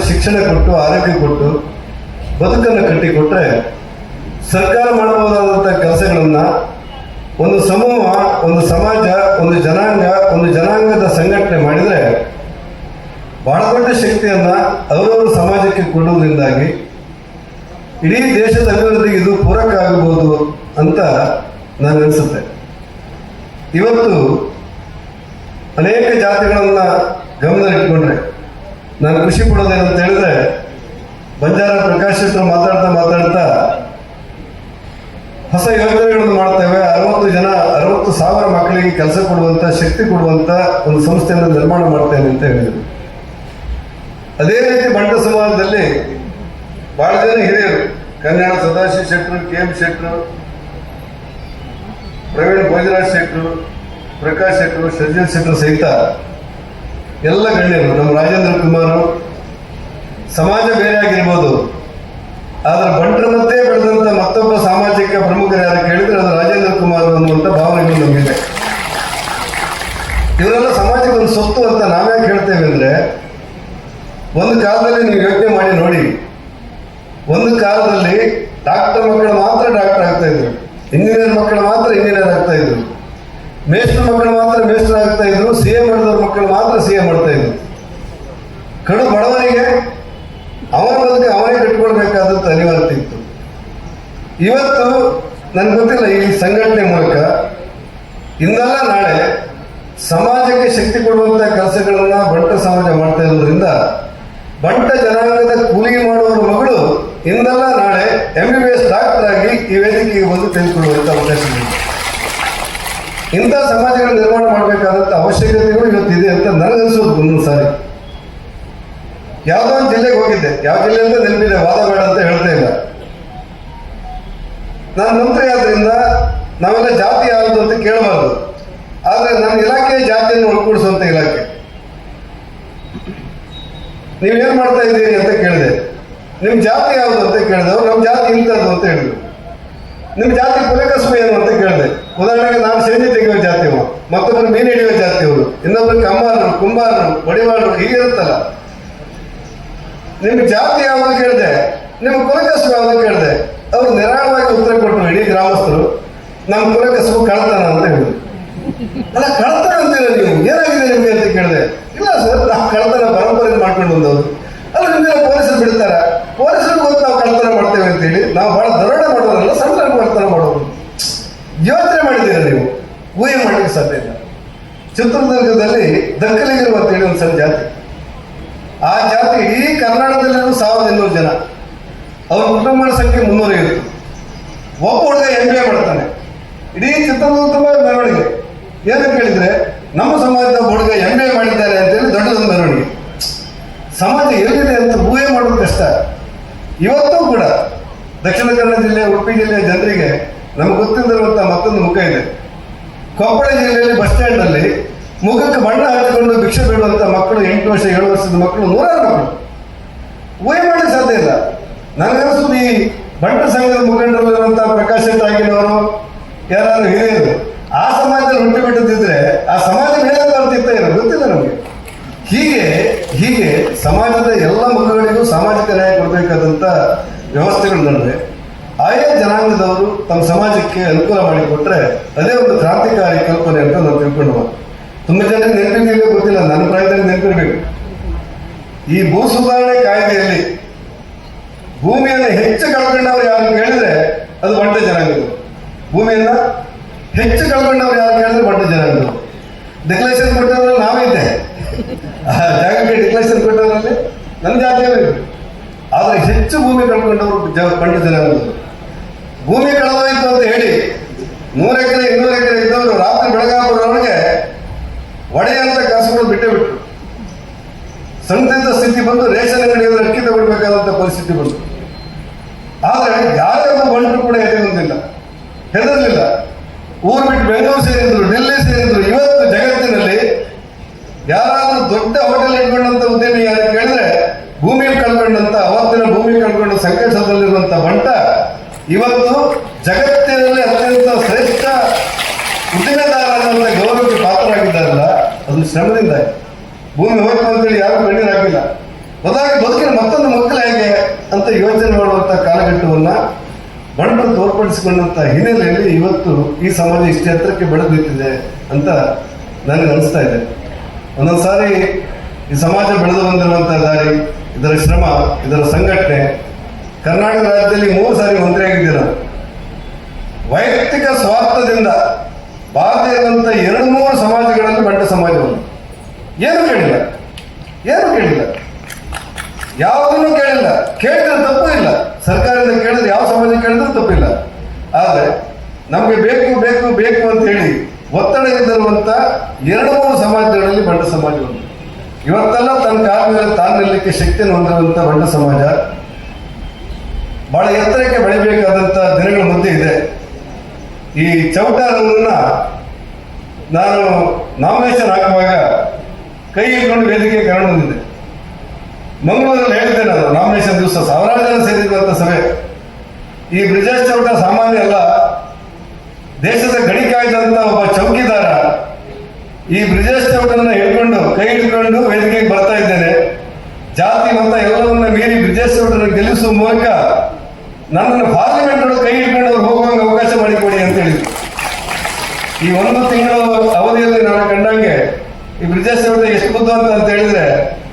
ಶಿಕ್ಷಣ ಕೊಟ್ಟು, ಆರೋಗ್ಯ ಕೊಟ್ಟು, ಬದುಕನ್ನು ಕಟ್ಟಿಕೊಟ್ರೆ ಸರ್ಕಾರ ಮಾಡಬಹುದಾದಂಥ ಕೆಲಸಗಳನ್ನು ಒಂದು ಸಮೂಹ, ಒಂದು ಸಮಾಜ, ಒಂದು ಜನಾಂಗ, ಒಂದು ಜನಾಂಗದ ಸಂಘಟನೆ ಮಾಡಿದರೆ ಬಹಳ ದೊಡ್ಡ ಶಕ್ತಿಯನ್ನು ಅವರವರು ಸಮಾಜಕ್ಕೆ ಕೊಡುವುದರಿಂದಾಗಿ ಇಡೀ ದೇಶದ ಅಭಿವೃದ್ಧಿಗೆ ಇದು ಪೂರಕ ಆಗಬಹುದು ಅಂತ ನಾನು ಅನಿಸುತ್ತೆ. ಇವತ್ತು ಅನೇಕ ಜಾತಿಗಳನ್ನು ಗಮನ ಗಮನದಲ್ಲಿಟ್ಕೊಂಡ್ರೆ ನಾನು ಖುಷಿ ಪಡೋದೇನಂತ ಹೇಳಿದ್ರೆ, ಬಂಜಾರ ಪ್ರಕಾಶ್ ಹತ್ರ ಮಾತಾಡ್ತಾ ಮಾತಾಡ್ತಾ ಹೊಸ ಯೋಜನೆಗಳನ್ನು ಮಾಡ್ತೇವೆ. ಅರವತ್ತು ಜನ, ಅರವತ್ತು ಸಾವಿರ ಮಕ್ಕಳಿಗೆ ಕೆಲಸ ಕೊಡುವಂತ, ಶಕ್ತಿ ಕೊಡುವಂತ ಒಂದು ಸಂಸ್ಥೆಯನ್ನು ನಿರ್ಮಾಣ ಮಾಡ್ತೇನೆ ಅಂತ ಹೇಳಿದರು. ಅದೇ ರೀತಿ ಬಂಡ ಸಮಾಜದಲ್ಲಿ ಬಹಳ ಜನ ಹಿರಿಯರು ಕನ್ಯಾಣ ಸದಾಶಿವ ಶೆಟ್ರು ಕೆ ಎಂ ಶೆಟ್ರು ಪ್ರವೀಣ್ ಭೋಜರಾಜ್ ಶೆಟ್ರು ಪ್ರಕಾಶ್ ಶೆಟ್ರು ಸಜ್ಜನ್ ಶೆಟ್ರು ಸಹಿತ ಎಲ್ಲ ಗಣ್ಯರು, ನಮ್ಮ ರಾಜೇಂದ್ರ ಕುಮಾರ್ ಸಮಾಜ ಬೇರೆ ಆಗಿರ್ಬೋದು. ಆದ್ರೆ ಬಂಟರ ಮತ್ತೆ ಬೆಳೆದಂತ ಮತ್ತೊಬ್ಬ ಸಾಮಾಜಿಕ ಪ್ರಮುಖರು ಯಾರು ಕೇಳಿದ್ರೆ ಅದು ರಾಜೇಂದ್ರ ಕುಮಾರ್ ಅನ್ನುವಂಥ ಭಾವನೆಗಳು ನಮಗಿದೆ. ಇವರೆಲ್ಲ ಸಮಾಜಕ್ಕೆ ಒಂದು ಸೊತ್ತು ಅಂತ ನಾವ್ಯಾಕೆ ಹೇಳ್ತೇವೆ ಅಂದ್ರೆ, ಒಂದು ಕಾಲದಲ್ಲಿ ನೀವು ಯೋಚನೆ ಮಾಡಿ ನೋಡಿ. ಒಂದು ಕಾಲದಲ್ಲಿ ಡಾಕ್ಟರ್ ಮಕ್ಕಳು ಮಾತ್ರ ಡಾಕ್ಟರ್ ಆಗ್ತಾ ಇದ್ರು. ಇಂಜಿನಿಯರ್ ಮಕ್ಕಳು ಮಾತ್ರ ಇಂಜಿನಿಯರ್ ಆಗ್ತಾ ಇದ್ರು. ಮೇಸ್ಟ್ರ ಮಕ್ಕಳು ಮಾತ್ರ ಮೇಸ್ಟ್ರ್ ಆಗ್ತಾ ಇದ್ರು ಸಿ ಎ ಮಾಡಿದವ್ರ ಮಕ್ಕಳು ಮಾತ್ರ ಸಿ ಎ ಮಾಡ್ತಾ ಇದ್ರು. ಕಡು ಬಡವನಿಗೆ ಅವನ ಬದುಕು ಅವನೇ ಕಟ್ಕೊಳ್ಬೇಕಾದದ್ದು ಅನಿವಾರ್ಯತೆ ಇತ್ತು. ಇವತ್ತು ನನ್ಗೆ ಗೊತ್ತಿಲ್ಲ, ಈ ಸಂಘಟನೆ ಮೂಲಕ ಇಂದಲ್ಲ ನಾಳೆ ಸಮಾಜಕ್ಕೆ ಶಕ್ತಿ ಕೊಡುವಂತ ಕೆಲಸಗಳನ್ನ ಬಂಟ ಸಮಾಜ ಮಾಡ್ತಾ ಇರೋದ್ರಿಂದ ಬಂಟ ಜನಾಂಗದ ಕೂಲಿ ಮಾಡುವವರ ಮಗಳು ಇಂದಲ್ಲ ನಾಳೆ M B B S doctor ಆಗಿ ಈ ವೇದಿಕೆಗೆ ಬಂದು ತೆಗೆದುಕೊಳ್ಳುವಂತ ಅವಕಾಶ ಇದೆ. ಇಂಥ ಸಮಾಜಗಳ ನಿರ್ಮಾಣ ಮಾಡಬೇಕಾದಂತ ಅವಶ್ಯಕತೆಗಳು ಇವತ್ತಿದೆ ಅಂತ ನನಗನ್ಸೋದು ಒಂದೊಂದು ಸಾರಿ. ಯಾವುದೋ ಒಂದು ಜಿಲ್ಲೆಗೆ ಹೋಗಿದ್ದೆ. ಯಾವ ಜಿಲ್ಲೆ ಅಂತ ನೆನಪಿದೆ, ವಾದ ಬೇಡ ಅಂತ ಹೇಳ್ತಾ ಇಲ್ಲ. ನಾನು ಮಂತ್ರಿ ಆದ್ರಿಂದ ನಾವೆಲ್ಲ ಜಾತಿ ಯಾವುದು ಅಂತ ಕೇಳಬಾರ್ದು. ಆದ್ರೆ ನನ್ನ ಇಲಾಖೆ ಜಾತಿಯನ್ನು ಒಳಗೂಡಿಸುವಂತ ಇಲಾಖೆ. ನೀವೇನ್ ಮಾಡ್ತಾ ಇದ್ದೀರಿ ಅಂತ ಕೇಳಿದೆ. ನಿಮ್ ಜಾತಿ ಯಾವುದು ಅಂತ ಕೇಳಿದೆ. ಅವ್ರು ನಮ್ಮ ಜಾತಿ ಇಂಥದ್ದು ಅಂತ ಹೇಳಿದ್ರು. ನಿಮ್ ಜಾತಿ ಕುಲಕಸ್ಮೆ ಏನು ಅಂತ ಕೇಳಿದೆ. ಉದಾಹರಣೆಗೆ ನಾನು ಸೇನೆ ತೆಗೆಯುವ ಜಾತಿಯವರು ಮತ್ತೊಬ್ಬರು ಮೀನು ಹಿಡಿಯುವ ಜಾತಿಯವರು ಇನ್ನೊಬ್ಬರು ಕಮ್ಮಾರರು ಕುಂಬಾರರು, ಬಡಿವಾಳರು ಹೀಗಿರುತ್ತಲ್ಲ ನಿಮ್ ಜಾತಿ ಯಾವುದು ಕೇಳಿದೆ? ನಿಮ್ ಕುಲಕಸ್ಬ ಯಾವುದು ಕೇಳಿದೆ? ಅವ್ರು ನಿರಾಳವಾಗಿ ಉತ್ತರ ಕೊಟ್ಟರು ಇಡೀ ಗ್ರಾಮಸ್ಥರು. ನಮ್ಮ ಕುಲಕಸ್ಬು ಕಳ್ತನ ಅಂತ ಹೇಳಿದ್ರು. ಅಲ್ಲ ಕಳ್ತನ ಅಂತೀರ ನೀವು? ಏನಾಗಿದೆ ನಿಮ್ಗೆ ಅಂತ ಕೇಳಿದೆ? ಇಲ್ಲ, ಸರ್, ನಾವು ಕಳ್ತನ ಪರಂಪರೆ ಮಾಡ್ಕೊಂಡು ಬಂದವರು. ಅಲ್ಲ, ನಿಮ್ಗೆಲ್ಲ ಪೊಲೀಸರು ಬಿಡ್ತಾರ? ಪೊಲೀಸರು ಗೊತ್ತು ನಾವು ಕಳ್ತನ ಮಾಡ್ತೇವೆ ಅಂತೇಳಿ. ನಾವು ಬಹಳ ದರೋಡ ಮಾಡೋರಲ್ಲ ಸಣ್ಣ ಸಣ್ಣ ಕಳ್ತನ ಮಾಡೋರು ಯೋಚನೆ ಮಾಡಿದ್ದೀರ ನೀವು ಊಹೆ ಮಾಡಲಿಕ್ಕೆ ಸಾಧ್ಯ ಇಲ್ಲ ಚಿತ್ರದುರ್ಗದಲ್ಲಿ ದಕ್ಕಲಿಗಿರುವ ಅಂತೇಳಿ ಒಂದು ಸಣ್ಣ ಜಾತಿ. ಆ ಜಾತಿ ಇಡೀ ಕರ್ನಾಟಕದಲ್ಲೂ ಸಾವಿರದ ಇನ್ನೂರು ಜನ. ಅವ್ರ ಕುಟುಂಬಗಳ ಸಂಖ್ಯೆ ಮುನ್ನೂರೈವತ್ತು ಒಬ್ಬ ಹುಡುಗ ಎಂ ಬಿ ಎ ಮಾಡ್ತಾನೆ. ಇಡೀ ಚಿತ್ರದುರ್ಗ ಮೆರವಣಿಗೆ. ಏನಂತ ಕೇಳಿದ್ರೆ ನಮ್ಮ ಸಮಾಜದ ಹುಡುಗ ಎಂ ಎ ಮಾಡಿದ್ದಾರೆ ಅಂತೇಳಿ ದೊಡ್ಡದೊಂದು ಮೆರವಣಿಗೆ. ಸಮಾಜ ಎಲ್ಲಿದೆ ಅಂತ ಊಹೆ ಮಾಡೋದು ಕಷ್ಟ. ಇವತ್ತೂ ಕೂಡ ದಕ್ಷಿಣ ಕನ್ನಡ ಜಿಲ್ಲೆ, ಉಡುಪಿ ಜಿಲ್ಲೆಯ ಜನರಿಗೆ ನಮ್ಗೆ ಗೊತ್ತಿಲ್ಲದಿರುವಂಥ ಮತ್ತೊಂದು ಮುಖ ಇದೆ. ಕೊಪ್ಪಳ ಜಿಲ್ಲೆಯಲ್ಲಿ ಬಸ್ ಸ್ಟ್ಯಾಂಡ್ ಅಲ್ಲಿ ಮುಖಕ್ಕೆ ಬಣ್ಣ ಹಾಕಿಕೊಂಡು ಭಿಕ್ಷೆ ಬೇಡುವಂತ ಮಕ್ಕಳು, ಎಂಟು ವರ್ಷ, ಏಳು ವರ್ಷದ ಮಕ್ಕಳು, ನೂರಾರು ಮಕ್ಕಳು. ಊಹೆ ಮಾಡಲಿಕ್ಕೆ ಸಾಧ್ಯ ಇಲ್ಲ. ನನಗನ್ಸುದು ಈ ಬಣ್ಣ ಸಂಘದ ಮುಖಂಡರಲ್ಲಿರುವಂತಹ ಪ್ರಕಾಶ್ ಆಗಿನವರು, ಯಾರಾದ್ರೂ ಹಿರಿಯರು, ಆ ಸಮಾಜದಲ್ಲಿ ಹುಟ್ಟಿ ಬಿಟ್ಟದಿದ್ರೆ ಆ ಸಮಾಜ ಮೇಲೆ ಬರ್ತಿತ್ತ ಏನೋ ಗೊತ್ತಿಲ್ಲ ನಮಗೆ. ಹೀಗೆ ಹೀಗೆ ಸಮಾಜದ ಎಲ್ಲ ಮುಖಗಳಿಗೂ ಸಾಮಾಜಿಕ ನ್ಯಾಯ ಕೊಡಬೇಕಾದಂತ ವ್ಯವಸ್ಥೆಗಳು ಆಯಾ ಜನಾಂಗದವರು ತಮ್ಮ ಸಮಾಜಕ್ಕೆ ಅನುಕೂಲ ಮಾಡಿಕೊಟ್ರೆ ಅದೇ ಒಂದು ಕ್ರಾಂತಿಕಾರಿ ಕಲ್ಪನೆ ಅಂತ ನಾವು ತಿಳ್ಕೊಂಡು ತುಂಬಾ ಜನ ನೆನಪಿನಲ್ಲಿ ಗೊತ್ತಿಲ್ಲ, ನನ್ನ ಪ್ರಾಯದಲ್ಲಿ ನೆನಪಿರ್ಬೇಕು. ಈ ಭೂ ಸುಧಾರಣೆ ಕಾಯ್ದೆಯಲ್ಲಿ ಭೂಮಿಯನ್ನು ಹೆಚ್ಚು ಕಳ್ಕೊಂಡವ್ರು ಯಾರು ಕೇಳಿದ್ರೆ ಅದು ಬಂಟ ಜನಾಂಗದವರು ಭೂಮಿಯನ್ನ ಹೆಚ್ಚು ಕಳ್ಕೊಂಡವ್ರು ಯಾರು ಕೇಳಿದ್ರೆ ಬಂಟ ಜನಾಂಗದವರು ಡಿಕ್ಲೇಷನ್ ಕೊಟ್ಟವರು ನಾವಿದ್ದೆ. ಜಾಗಕ್ಕೆ ಡಿಕ್ಲೇಷನ್ ಕೊಟ್ಟವರಲ್ಲಿ ನನ್ನ ಜಾತಿಯವರು ಆದ್ರೆ ಹೆಚ್ಚು ಭೂಮಿ ಕಳ್ಕೊಂಡವರು ಬಂಟ ಜನಾಂಗದವರು ಭೂಮಿ ಕಳೆದೋಯ್ತು ಅಂತ ಹೇಳಿ. ನೂರ ಎಕರೆ, ಇನ್ನೂರು ಎಕರೆ ಇದ್ದವರು ರಾತ್ರಿ ಬೆಳಗಾಗುವವರೆಗೆ ಒಡೆಯಂತ ಕಸಗಳು ಬಿಟ್ಟೆ ಬಿಟ್ರು. ಸಂದಿಗ್ಧ ಸ್ಥಿತಿ ಬಂದು ರೇಷನ್ ಅಂಗಡಿಯಲ್ಲಿ ಅಕ್ಕಿ ತಗೊಳ್ಬೇಕಾದಂತ ಪರಿಸ್ಥಿತಿ ಬಂತು. ಆದರೆ ಯಾರೇ ಒಬ್ಬ ಬಂಟರು ಕೂಡ ಎದೆಗೊಂದಿಲ್ಲ ಹೆದರಲಿಲ್ಲ. ಊರು ಬಿಟ್ಟು ಬೆಂಗಳೂರು ಸೇರಿದ್ರು, ಡೆಲ್ಲಿ ಸೇರಿದ್ರು. ಇವತ್ತು ಜಗತ್ತಿನಲ್ಲಿ ಯಾರಾದ್ರೂ ದೊಡ್ಡ ಹೋಟೆಲ್ ಇಟ್ಕೊಂಡಂತ ಉದ್ಯಮಿ ಯಾರು ಕೇಳಿದ್ರೆ ಭೂಮಿಯಲ್ಲಿ ಕಳ್ಕೊಂಡಂತ, ಅವತ್ತಿನ ಭೂಮಿ ಕಳ್ಕೊಂಡ ಸಂಕಷ್ಟದಲ್ಲಿರುವಂತ ಬಂಟ ಇವತ್ತು ಜಗತ್ತಿನಲ್ಲಿ ಅತ್ಯಂತ ಶ್ರೇಷ್ಠ ಉದ್ದಿಮೆದಾರರನ್ನ ಗೌರವಕ್ಕೆ ಪಾತ್ರರಾಗಿದ್ದಾರಲ್ಲ, ಅದು ಶ್ರಮದಿಂದ. ಭೂಮಿ ಹೋಯ್ತು ಅಂತೇಳಿ ಯಾರು ಕಣ್ಣೀರು ಹಾಕಿಲ್ಲ ಬದಲಾಗಿ ಬದುಕಿನ ಮತ್ತೊಂದು ಮಕ್ಕಳು ಹೇಗೆ ಅಂತ ಯೋಚನೆ ಮಾಡುವಂತ ಕಾಲಘಟ್ಟವನ್ನ ಬಣ್ಣ ತೋರ್ಪಡಿಸಿಕೊಂಡಂತ ಹಿನ್ನೆಲೆಯಲ್ಲಿ ಇವತ್ತು ಈ ಸಮಾಜ ಇಷ್ಟೇ ಎತ್ತರಕ್ಕೆ ಬೆಳೆದು ನಿಂತಿದೆ ಅಂತ ನನಗೆ ಅನಿಸ್ತಾ ಇದೆ ಒಂದೊಂದು ಸಾರಿ ಈ ಸಮಾಜ ಬೆಳೆದು ಬಂದಿರುವಂತಹ ದಾರಿ, ಇದರ ಶ್ರಮ, ಇದರ ಸಂಘಟನೆ ಕರ್ನಾಟಕ ರಾಜ್ಯದಲ್ಲಿ ಮೂರು ಸಾರಿ ಮಂತ್ರಿಯಾಗಿದ್ದೀರ ವೈಯಕ್ತಿಕ ಸ್ವಾರ್ಥದಿಂದ ಭಾರತೀಯದಂತ ಎರಡು ಮೂರು ಸಮಾಜಗಳಲ್ಲಿ ಬಂಡ ಸಮಾಜವನ್ನು. ಏನು ಕೇಳಿಲ್ಲ. ಏನು ಕೇಳಿಲ್ಲ. ಯಾವುದನ್ನು ಕೇಳಿಲ್ಲ. ಕೇಳಿದ್ರೆ ತಪ್ಪು ಇಲ್ಲ. ಸರ್ಕಾರದಿಂದ ಕೇಳಿದ್ರೆ ಯಾವ ಸಮಾಜ ಕೇಳಿದ್ರೆ ತಪ್ಪಿಲ್ಲ. ಆದರೆ ನಮಗೆ ಬೇಕು ಬೇಕು ಬೇಕು ಅಂತ ಹೇಳಿ ಒತ್ತಡ ಇದ್ದಿರುವಂತ ಎರಡು ಮೂರು ಸಮಾಜಗಳಲ್ಲಿ ಬಂಡ ಸಮಾಜವನ್ನು. ಇವತ್ತೆಲ್ಲ ತನ್ನ ಕಾಲ ಮೇಲೆ ತಾನು ನಿಲ್ಲಕ್ಕೆ ಶಕ್ತಿಯನ್ನು ಹೊಂದಿರುವಂಥ ಬಂಡ ಸಮಾಜ ಬಹಳ ಎತ್ತರಕ್ಕೆ ಬೆಳಿಬೇಕಾದಂತ ದಿನಗಳ ಮುಂದೆ ಇದೆ. ಈ ಚೌಟಾರನ್ನ ನಾನು ನಾಮಿನೇಷನ್ ಹಾಕುವಾಗ ಕೈ ಇಟ್ಕೊಂಡು ವೇದಿಕೆ ಕಾರಣ ಬಂದಿದೆ ಮಂಗಳೂರಲ್ಲಿ ಹೇಳ್ತೇನೆ ನಾನು, ನಾಮಿನೇಷನ್ ದಿವಸ ಸಾವಿರಾರು ಜನ ಸೇರಿರುವಂತ ಸಭೆ. ಈ ಬ್ರಿಜೇಶ್ ಚೌಟ ಸಾಮಾನ್ಯ ಅಲ್ಲ, ದೇಶದ ಗಡಿ ಕಾಯ್ದಂತ ಒಬ್ಬ ಚೌಕಿದಾರ ಈ ಬ್ರಿಜೇಶ್ ಚೌಟನ್ನ ಹಿಡ್ಕೊಂಡು, ಕೈ ಹಿಡ್ಕೊಂಡು ವೇದಿಕೆಗೆ ಬರ್ತಾ ಇದ್ದೇನೆ. ಜಾತಿ ಮತ ಎಲ್ಲವನ್ನ ಮೀರಿ ಬ್ರಿಜೇಶ್ ಚೌಟನ ಗೆಲ್ಲಿಸುವ ಮೂಲಕ ನನ್ನನ್ನು ಪಾರ್ಲಿಮೆಂಟ್ ಕೈ ಹಿಡ್ಕೊಂಡು ಅವ್ರು ಹೋಗುವಂಗೆ ಅವಕಾಶ ಮಾಡಿಕೊಡಿ ಅಂತ ಹೇಳಿದ್ರು. ಈ ಒಂದು ತಿಂಗಳ ಅವಧಿಯಲ್ಲಿ ನಾನು ಕಂಡಂಗೆ ಈ ಬ್ರಿಜೇಶ್ ಎಷ್ಟು ಬುದ್ಧಿವಂತ ಅಂತ ಹೇಳಿದ್ರೆ,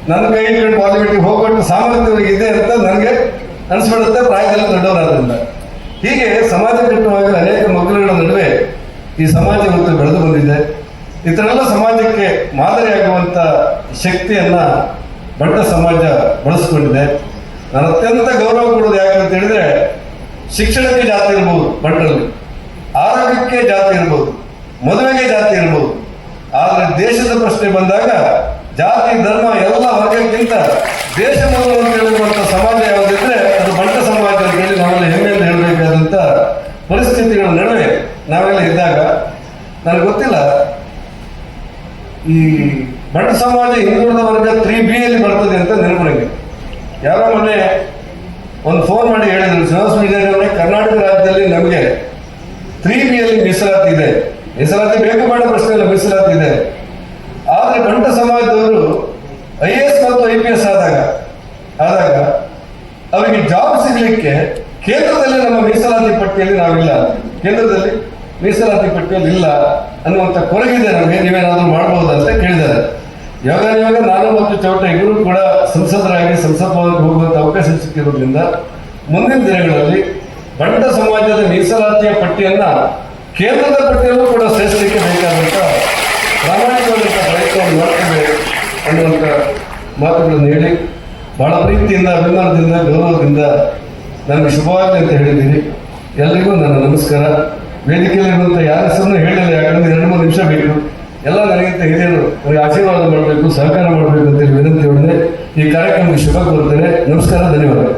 ನನ್ನ ಕೈ ಹಿಡ್ಕೊಂಡು ಪಾರ್ಲಿಮೆಂಟ್ಗೆ ಸಾಮರ್ಥ್ಯ ಅವ್ರಿಗೆ ಇದೆ ಅಂತ ನನಗೆ ಅನಿಸ್ಬಿಡುತ್ತೆ, ಪ್ರಾಯದಲ್ಲಿ ದೊಡ್ಡವರಾದ್ರಿಂದ. ಹೀಗೆ ಸಮಾಜ ಕಟ್ಟುವಾಗ ಅನೇಕ ಮಕ್ಕಳುಗಳ ನಡುವೆ ಈ ಸಮಾಜ ಮತ್ತು ಬೆಳೆದು ಬಂದಿದೆ. ಇತರೆಲ್ಲ ಸಮಾಜಕ್ಕೆ ಮಾದರಿಯಾಗುವಂಥ ಶಕ್ತಿಯನ್ನು ಬಡ್ಡ ಸಮಾಜ ಬಳಸಿಕೊಂಡಿದೆ. ನಾನು ಅತ್ಯಂತ ಗೌರವ ಕೊಡೋದು ಯಾಕೆ ಅಂತ ಹೇಳಿದ್ರೆ, ಶಿಕ್ಷಣಕ್ಕೆ ಜಾತಿ ಇರ್ಬೋದು ಬಂಟರಲ್ಲಿ ಆರೋಗ್ಯಕ್ಕೆ ಜಾತಿ ಇರ್ಬೋದು, ಮದುವೆಗೆ ಜಾತಿ ಇರ್ಬೋದು. ಆದರೆ ದೇಶದ ಪ್ರಶ್ನೆ ಬಂದಾಗ, ಜಾತಿ, ಧರ್ಮ ಎಲ್ಲ ವರ್ಗಕ್ಕಿಂತ ದೇಶ ಮೊದಲು ಅಂತ ಹೇಳುವಂತ ಸಮಾಜ ಯಾವುದಿದ್ರೆ, ಅದು ಬಂಟ ಸಮಾಜ ಅಂತ ಹೇಳಿ ನಾವೆಲ್ಲ ಹೆಮ್ಮೆಯಿಂದ ಹೇಳಬೇಕಾದಂತ ಪರಿಸ್ಥಿತಿಗಳ ನಡುವೆ ನಾವೆಲ್ಲ ಇದ್ದಾಗ, ನನಗೆ ಗೊತ್ತಿಲ್ಲ. ಈ ಬಂಟ ಸಮಾಜ ಹಿಂದುಳಿದ ವರ್ಗ ತ್ರೀ ಬಿ ಅಲ್ಲಿ ಬರ್ತದೆ ಅಂತ ನೆನಪು ಯಾರೋ ಮೊನ್ನೆ ಒಂದು ಫೋನ್ ಮಾಡಿ ಹೇಳಿದ್ರು ಶ್ರೀನಿವಾಸ ಕರ್ನಾಟಕ ರಾಜ್ಯದಲ್ಲಿ ನಮಗೆ ತ್ರೀ ಬಿ ಅಲ್ಲಿ ಮೀಸಲಾತಿ ಇದೆ ಮೀಸಲಾತಿ ಬೇಕು ಬೇಡ ಪ್ರಶ್ನೆ ಇಲ್ಲ ಮೀಸಲಾತಿ ಇದೆ ಆದ್ರೆ ಗಂಟ ಸಮಾಜದವರು ಐ ಎಸ್ ಮತ್ತು ಐ ಪಿ ಎಸ್ ಆದಾಗ ಆದಾಗ ಅವರಿಗೆ ಜಾಬ್ ಸಿಗ್ಲಿಕ್ಕೆ ಕೇಂದ್ರದಲ್ಲಿ ನಮ್ಮ ಮೀಸಲಾತಿ ಪಟ್ಟಿಯಲ್ಲಿ ನಾವಿಲ್ಲ. ಕೇಂದ್ರದಲ್ಲಿ ಮೀಸಲಾತಿ ಪಟ್ಟಿಯಲ್ಲಿ ಇಲ್ಲ ಅನ್ನುವಂಥ ಕೊರಗಿದೆ ನಮಗೆ. ನೀವೇನಾದರೂ ಮಾಡಬಹುದು ಅಂತ ಕೇಳಿದ್ದಾರೆ. ಇವಾಗ ಯಾವಾಗ ನಾನು ಮತ್ತು ಚೌಟ ಇಬ್ಬರು ಕೂಡ ಸಂಸದರಾಗಿ ಸಂಸತ್ ಭವನಕ್ಕೆ ಹೋಗುವಂತ ಅವಕಾಶ ಸಿಕ್ಕಿರೋದ್ರಿಂದ ಮುಂದಿನ ದಿನಗಳಲ್ಲಿ ಬಂಟ ಸಮಾಜದ ಮೀಸಲಾತಿಯ ಪಟ್ಟಿಯನ್ನ ಕೇಂದ್ರದ ಪಟ್ಟಿಯಲ್ಲೂ ಕೂಡ ಸೇರಿಸಲಿಕ್ಕೆ ಬೇಕಾದಂತ ಪ್ರಾಮಾಣಿಕವಾದಂಥ ಪ್ರಯತ್ನವನ್ನು ಮಾಡ್ತೇವೆ ಅನ್ನುವಂಥ ಮಾತುಗಳನ್ನು ಹೇಳಿ ಬಹಳ ಪ್ರೀತಿಯಿಂದ, ಅಭಿಮಾನದಿಂದ, ಗೌರವದಿಂದ ನನಗೆ ಶುಭವಾಗಲಿ ಅಂತ ಹೇಳಿದ್ದೀನಿ. ಎಲ್ಲರಿಗೂ ನನ್ನ ನಮಸ್ಕಾರ. ವೇದಿಕೆಯಲ್ಲಿರುವಂಥ ಯಾರ ಹೆಸರನ್ನು ಹೇಳಿಲ್ಲ, ಯಾಕಂದ್ರೆ ಎರಡು, ಮೂರು ನಿಮಿಷ ಬೇಕು. ಎಲ್ಲ ನನಗಿಂತ ಹಿರಿಯರು ನನಗೆ ಆಶೀರ್ವಾದ ಮಾಡಬೇಕು, ಸಹಕಾರ ಮಾಡಬೇಕು ಅಂತೇಳಿ ವಿನಂತಿ ಮಾಡಿದೆ ಈ ಕಾರ್ಯಕ್ರಮಕ್ಕೆ ಶುಭ ಕೋರ್ತೇನೆ ನಮಸ್ಕಾರ, ಧನ್ಯವಾದ.